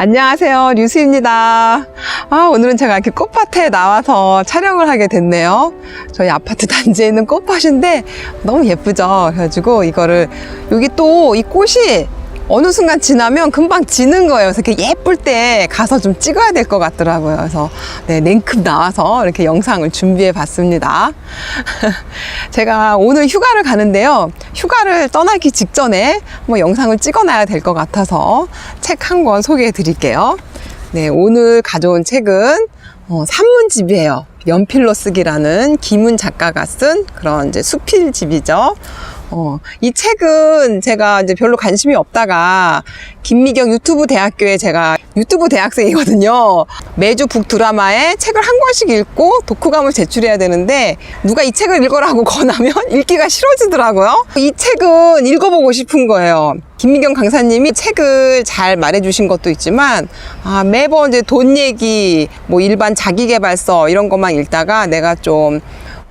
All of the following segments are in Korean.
안녕하세요. 류수입니다. 아, 오늘은 제가 이렇게 꽃밭에 나와서 촬영을 하게 됐네요. 저희 아파트 단지에 있는 꽃밭인데 너무 예쁘죠? 그래가지고 이거를 여기 또 이 꽃이 어느 순간 지나면 금방 지는 거예요. 그래서 이렇게 예쁠 때 가서 좀 찍어야 될 것 같더라고요. 그래서 네, 냉큼 나와서 이렇게 영상을 준비해 봤습니다. 제가 오늘 휴가를 가는데요. 휴가를 떠나기 직전에 뭐 영상을 찍어놔야 될 것 같아서 책 한 권 소개해 드릴게요. 네, 오늘 가져온 책은 어, 산문집이에요. 연필로 쓰기라는 김은 작가가 쓴 그런 이제 수필집이죠. 어, 이 책은 제가 이제 별로 관심이 없다가 김미경 유튜브 대학교에 제가 유튜브 대학생이거든요. 매주 북 드라마에 책을 한 권씩 읽고 독후감을 제출해야 되는데 누가 이 책을 읽어라고 권하면 읽기가 싫어지더라고요. 이 책은 읽어보고 싶은 거예요. 김미경 강사님이 책을 잘 말해주신 것도 있지만 아, 매번 이제 돈 얘기, 뭐 일반 자기개발서 이런 것만 읽다가 내가 좀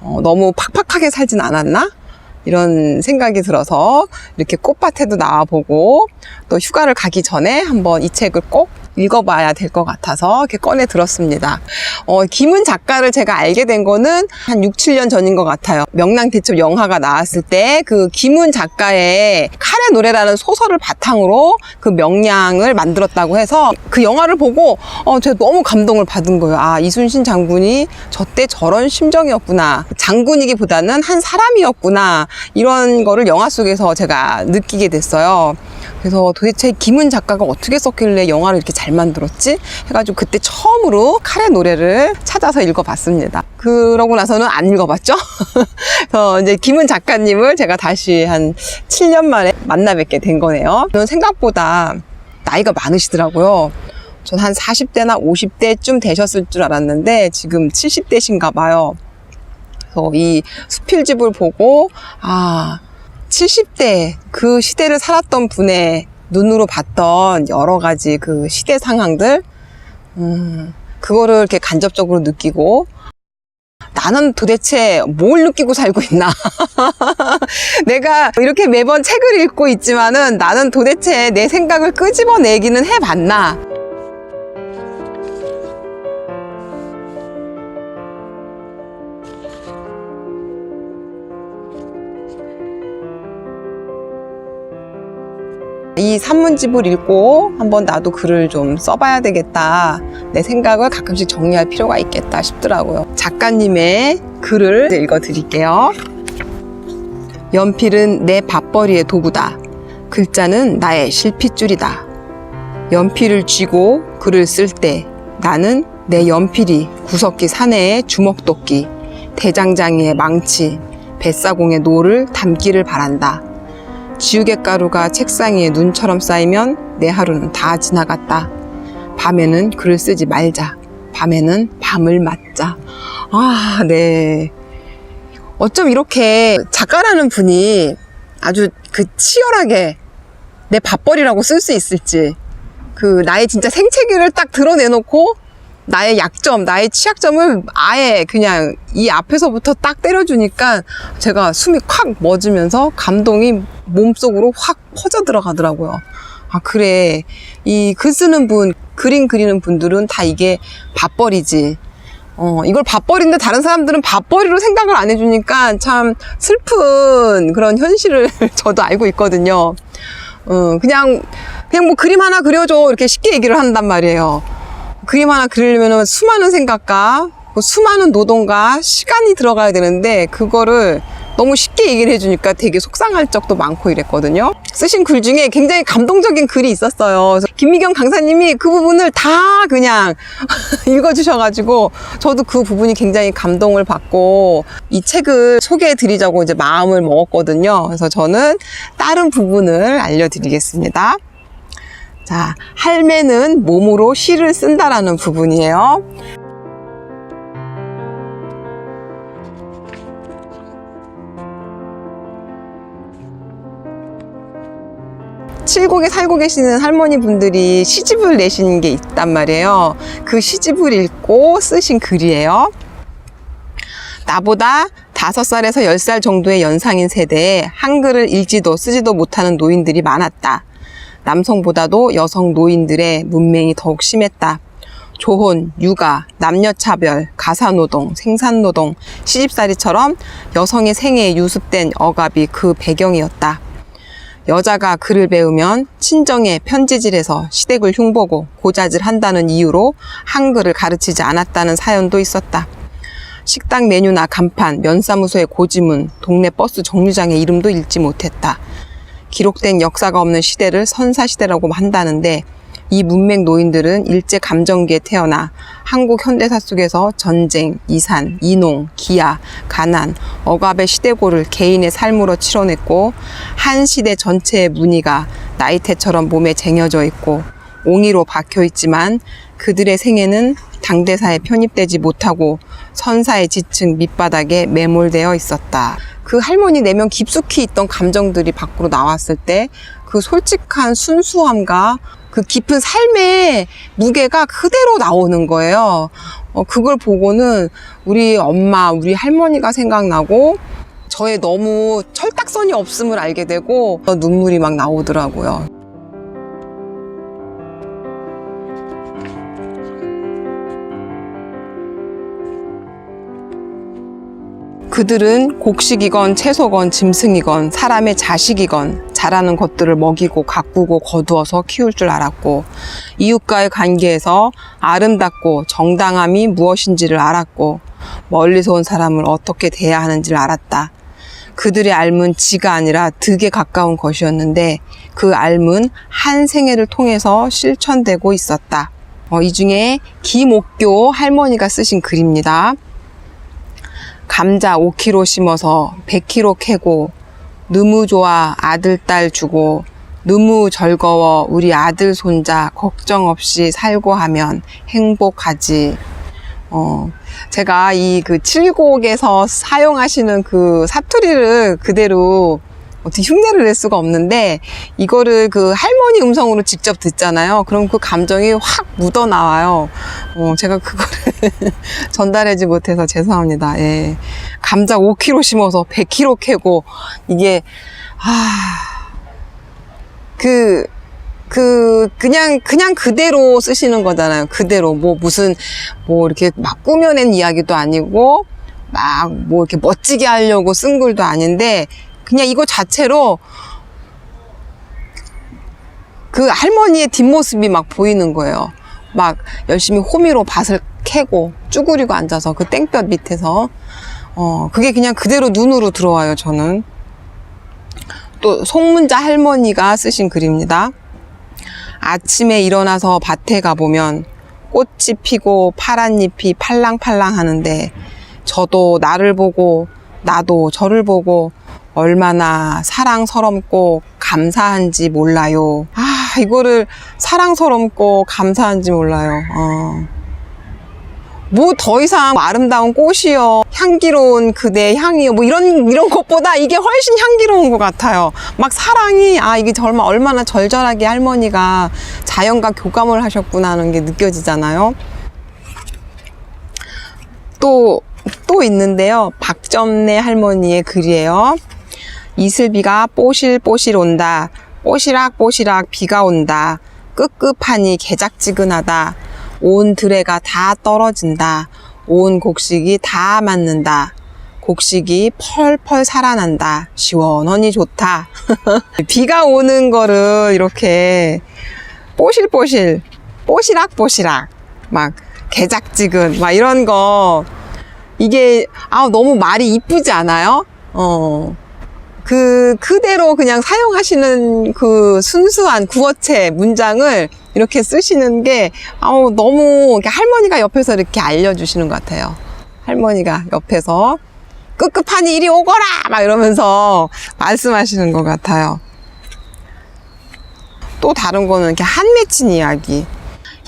어, 너무 팍팍하게 살진 않았나? 이런 생각이 들어서 이렇게 꽃밭에도 나와보고 또 휴가를 가기 전에 한번 이 책을 꼭 읽어봐야 될 것 같아서 이렇게 꺼내 들었습니다. 어, 김은 작가를 제가 알게 된 거는 한 6, 7년 전인 것 같아요. 명랑대첩 영화가 나왔을 때 그 김은 작가의 칼의 노래라는 소설을 바탕으로 그 명량을 만들었다고 해서 그 영화를 보고 어, 제가 너무 감동을 받은 거예요. 아, 이순신 장군이 저때 저런 심정이었구나. 장군이기보다는 한 사람이었구나. 이런 거를 영화 속에서 제가 느끼게 됐어요. 그래서 도대체 김은 작가가 어떻게 썼길래 영화를 이렇게 잘 만들었지? 해가지고 그때 처음으로 칼의 노래를 찾아서 읽어봤습니다. 그러고 나서는 안 읽어봤죠? 그래서 이제 김은 작가님을 제가 다시 한 7년 만에 만나 뵙게 된 거네요. 저는 생각보다 나이가 많으시더라고요. 전 한 40대나 50대쯤 되셨을 줄 알았는데 지금 70대신가 봐요. 그래서 이 수필집을 보고 아 70대 그 시대를 살았던 분의 눈으로 봤던 여러 가지 그 시대 상황들 음, 그거를 이렇게 간접적으로 느끼고 나는 도대체 뭘 느끼고 살고 있나? 내가 이렇게 매번 책을 읽고 있지만은 나는 도대체 내 생각을 끄집어내기는 해봤나? 이 산문집을 읽고 한번 나도 글을 좀 써봐야 되겠다. 내 생각을 가끔씩 정리할 필요가 있겠다 싶더라고요. 작가님의 글을 읽어 드릴게요. 연필은 내 밥벌이의 도구다. 글자는 나의 실핏줄이다. 연필을 쥐고 글을 쓸 때 나는 내 연필이 구석기 사내의 주먹도끼, 대장장이의 망치, 뱃사공의 노를 담기를 바란다. 지우개 가루가 책상 위에 눈처럼 쌓이면 내 하루는 다 지나갔다. 밤에는 글을 쓰지 말자. 밤에는 밤을 맞자. 아, 네. 어쩜 이렇게 작가라는 분이 아주 그 치열하게 내 밥벌이라고 쓸 수 있을지. 그 나의 진짜 생채기를 딱 드러내놓고 나의 약점, 나의 취약점을 아예 그냥 이 앞에서부터 딱 때려주니까 제가 숨이 콱 멎으면서 감동이 몸속으로 확 퍼져 들어가더라고요. 아, 그래. 이 글 쓰는 분, 그림 그리는 분들은 다 이게 밥벌이지. 어, 이걸 밥벌이인데 다른 사람들은 밥벌이로 생각을 안 해주니까 참 슬픈 그런 현실을 저도 알고 있거든요. 어, 그냥, 그냥 뭐 그림 하나 그려줘. 이렇게 쉽게 얘기를 한단 말이에요. 그림 하나 그리려면 수많은 생각과 그 수많은 노동과 시간이 들어가야 되는데 그거를 너무 쉽게 얘기를 해주니까 되게 속상할 적도 많고 이랬거든요. 쓰신 글 중에 굉장히 감동적인 글이 있었어요. 김미경 강사님이 그 부분을 다 그냥 읽어주셔가지고 저도 그 부분이 굉장히 감동을 받고 이 책을 소개해 드리자고 이제 마음을 먹었거든요. 그래서 저는 다른 부분을 알려드리겠습니다. 자, 할매는 몸으로 시를 쓴다라는 부분이에요. 칠곡에 살고 계시는 할머니 분들이 시집을 내신 게 있단 말이에요. 그 시집을 읽고 쓰신 글이에요. 나보다 다섯 살에서 열 살 정도의 연상인 세대에 한글을 읽지도 쓰지도 못하는 노인들이 많았다. 남성보다도 여성 노인들의 문맹이 더욱 심했다. 조혼, 육아, 남녀차별, 가사노동, 생산노동, 시집살이처럼 여성의 생애에 유습된 억압이 그 배경이었다. 여자가 글을 배우면 친정에 편지질해서 시댁을 흉보고 고자질 한다는 이유로 한글을 가르치지 않았다는 사연도 있었다. 식당 메뉴나 간판, 면사무소의 고지문, 동네 버스 정류장의 이름도 읽지 못했다. 기록된 역사가 없는 시대를 선사시대라고 한다는데 이 문맹 노인들은 일제 감정기에 태어나 한국 현대사 속에서 전쟁, 이산, 이농, 기아, 가난, 억압의 시대고를 개인의 삶으로 치러냈고 한 시대 전체의 무늬가 나이테처럼 몸에 쟁여져 있고 옹이로 박혀 있지만 그들의 생애는 당대사에 편입되지 못하고 선사의 지층 밑바닥에 매몰되어 있었다. 그 할머니 내면 깊숙이 있던 감정들이 밖으로 나왔을 때 그 솔직한 순수함과 그 깊은 삶의 무게가 그대로 나오는 거예요. 어, 그걸 보고는 우리 엄마, 우리 할머니가 생각나고 저의 너무 철딱선이 없음을 알게 되고 눈물이 막 나오더라고요. 그들은 곡식이건 채소건 짐승이건 사람의 자식이건 자라는 것들을 먹이고 가꾸고 거두어서 키울 줄 알았고 이웃과의 관계에서 아름답고 정당함이 무엇인지를 알았고 멀리서 온 사람을 어떻게 대해야 하는지를 알았다. 그들의 알문 지가 아니라 득에 가까운 것이었는데 그 알문 한 생애를 통해서 실천되고 있었다. 어, 이 중에 김옥교 할머니가 쓰신 글입니다. 감자 5kg 심어서 100kg 캐고 너무 좋아 아들 딸 주고 너무 즐거워 우리 아들 손자 걱정 없이 살고 하면 행복하지. 어, 제가 이 그 칠곡에서 사용하시는 그 사투리를 그대로 어떻게 흉내를 낼 수가 없는데 이거를 그 할머니 음성으로 직접 듣잖아요. 그럼 그 감정이 확 묻어 나와요. 어, 제가 그거를 전달하지 못해서 죄송합니다. 예. 감자 5kg 심어서 100kg 캐고 이게 아. 그, 그, 그냥, 그냥 그대로 쓰시는 거잖아요. 그대로. 뭐, 무슨, 뭐, 이렇게 막 꾸며낸 이야기도 아니고, 막, 뭐, 이렇게 멋지게 하려고 쓴 글도 아닌데, 그냥 이거 자체로 그 할머니의 뒷모습이 막 보이는 거예요. 막 열심히 호미로 밭을 캐고 쭈그리고 앉아서 그 땡볕 밑에서 어 그게 그냥 그대로 눈으로 들어와요 저는 또 송문자 할머니가 쓰신 글입니다. 아침에 일어나서 밭에 가보면 꽃이 피고 파란 잎이 팔랑팔랑 하는데 저도 나를 보고 나도 저를 보고 얼마나 사랑스럽고 감사한지 몰라요. 아, 이거를 사랑스럽고 감사한지 몰라요. 어. 뭐더 이상 아름다운 꽃이요, 향기로운 그대 향이요, 뭐 이런 이런 것보다 이게 훨씬 향기로운 것 같아요. 막 사랑이 아 이게 정말 얼마나 절절하게 할머니가 자연과 교감을 하셨구나 하는 게 느껴지잖아요. 또또 있는데요. 박점내 할머니의 글이에요. 이슬비가 뽀실뽀실 온다. 뽀시락뽀시락 비가 온다. 끄끄하니 개작지근하다. 온 드레가 다 떨어진다. 온 곡식이 다 맞는다. 곡식이 펄펄 살아난다. 시원하니 좋다. 비가 오는 거를 이렇게 뽀실뽀실, 뽀시락뽀시락, 막 개작지근, 막 이런 거 이게 아 너무 말이 이쁘지 않아요? 어. 그 그대로 그냥 사용하시는 그 순수한 구어체 문장을 이렇게 쓰시는 게 아우 너무 할머니가 옆에서 이렇게 알려주시는 것 같아요. 할머니가 옆에서 끄끄하니 이리 오거라 막 이러면서 말씀하시는 것 같아요. 또 다른 거는 이렇게 한 맺힌 이야기.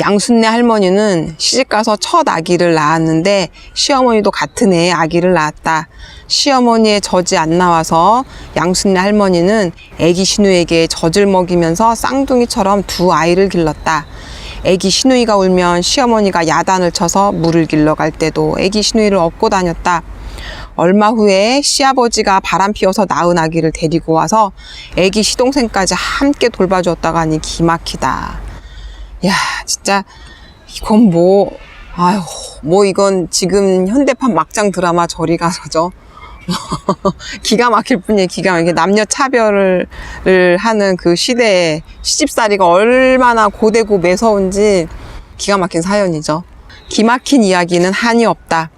양순네 할머니는 시집가서 첫 아기를 낳았는데 시어머니도 같은 해에 아기를 낳았다. 시어머니의 젖이 안 나와서 양순네 할머니는 아기 신우에게 젖을 먹이면서 쌍둥이처럼 두 아이를 길렀다. 아기 신우이가 울면 시어머니가 야단을 쳐서 물을 길러 갈 때도 아기 신우이를 업고 다녔다. 얼마 후에 시아버지가 바람 피워서 낳은 아기를 데리고 와서 아기 시동생까지 함께 돌봐주었다가 하니 기막히다. 야, 진짜 이건 뭐 아유, 뭐 이건 지금 현대판 막장 드라마 저리 가서죠. 기가 막힐 뿐이에요. 기가 막히게 남녀 차별을 을 하는 그 시대에 시집살이가 얼마나 고되고 매서운지 기가 막힌 사연이죠. 기막힌 이야기는 한이 없다.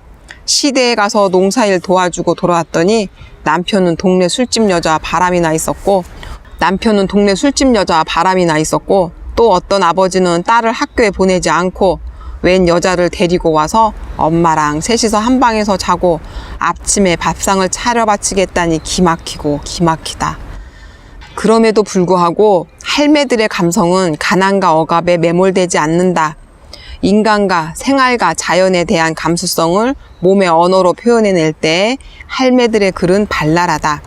시대에 가서 농사일 도와주고 돌아왔더니 남편은 동네 술집 여자와 바람이 나 있었고 남편은 동네 술집 여자와 바람이 나 있었고 또 어떤 아버지는 딸을 학교에 보내지 않고 웬 여자를 데리고 와서 엄마랑 셋이서 한 방에서 자고 아침에 밥상을 차려 바치겠다니 기막히고 기막히다. 그럼에도 불구하고 할매들의 감성은 가난과 억압에 매몰되지 않는다. 인간과 생활과 자연에 대한 감수성을 몸의 언어로 표현해낼 때 할매들의 글은 발랄하다.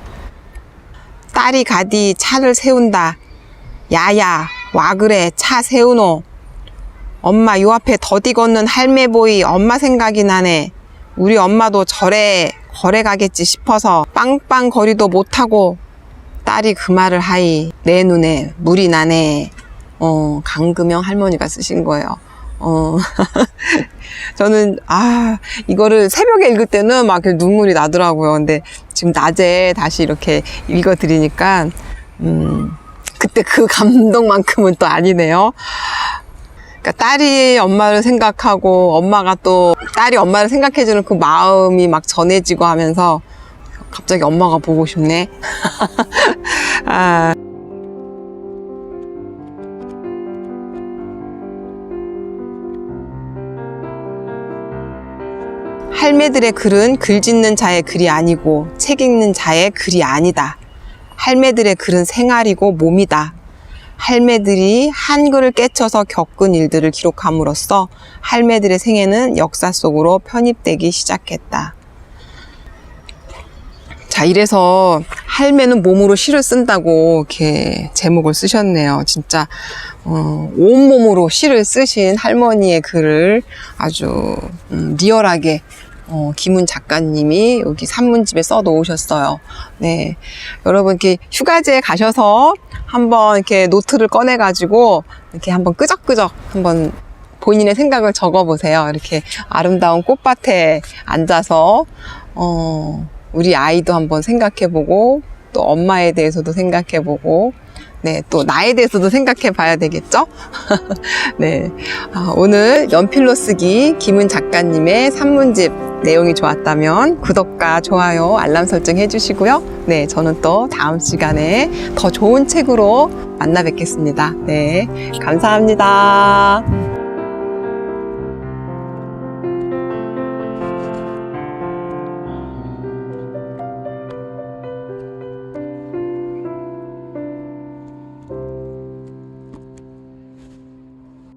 딸이 가디 차를 세운다. 야야, 와 그래, 차 세우노. 엄마 요 앞에 더디 걷는 할매 보이 엄마 생각이 나네. 우리 엄마도 절에 거래 가겠지 싶어서 빵빵 거리도 못하고 딸이 그 말을 하이 내 눈에 물이 나네. 어, 강금영 할머니가 쓰신 거예요. 어. 저는, 아, 이거를 새벽에 읽을 때는 막 눈물이 나더라고요. 근데 지금 낮에 다시 이렇게 읽어 드리니까, 음, 그때 그 감동만큼은 또 아니네요. 그러니까 딸이 엄마를 생각하고 엄마가 또 딸이 엄마를 생각해주는 그 마음이 막 전해지고 하면서 갑자기 엄마가 보고 싶네. 아. 할매들의 글은 글 짓는 자의 글이 아니고 책 읽는 자의 글이 아니다. 할매들의 글은 생활이고 몸이다. 할매들이 한글을 깨쳐서 겪은 일들을 기록함으로써 할매들의 생애는 역사 속으로 편입되기 시작했다. 자, 이래서 할매는 몸으로 시를 쓴다고 이렇게 제목을 쓰셨네요. 진짜 어, 온몸으로 시를 쓰신 할머니의 글을 아주 음, 리얼하게 어, 김은 작가님이 여기 산문집에 써 놓으셨어요. 네. 여러분, 이렇게 휴가지에 가셔서 한번 이렇게 노트를 꺼내가지고 이렇게 한번 끄적끄적 한번 본인의 생각을 적어보세요. 이렇게 아름다운 꽃밭에 앉아서, 어, 우리 아이도 한번 생각해보고, 또 엄마에 대해서도 생각해보고, 네, 또 나에 대해서도 생각해 봐야 되겠죠? 네. 아, 오늘 연필로 쓰기 김은 작가님의 산문집 내용이 좋았다면 구독과 좋아요, 알람 설정 해주시고요. 네, 저는 또 다음 시간에 더 좋은 책으로 만나 뵙겠습니다. 네, 감사합니다.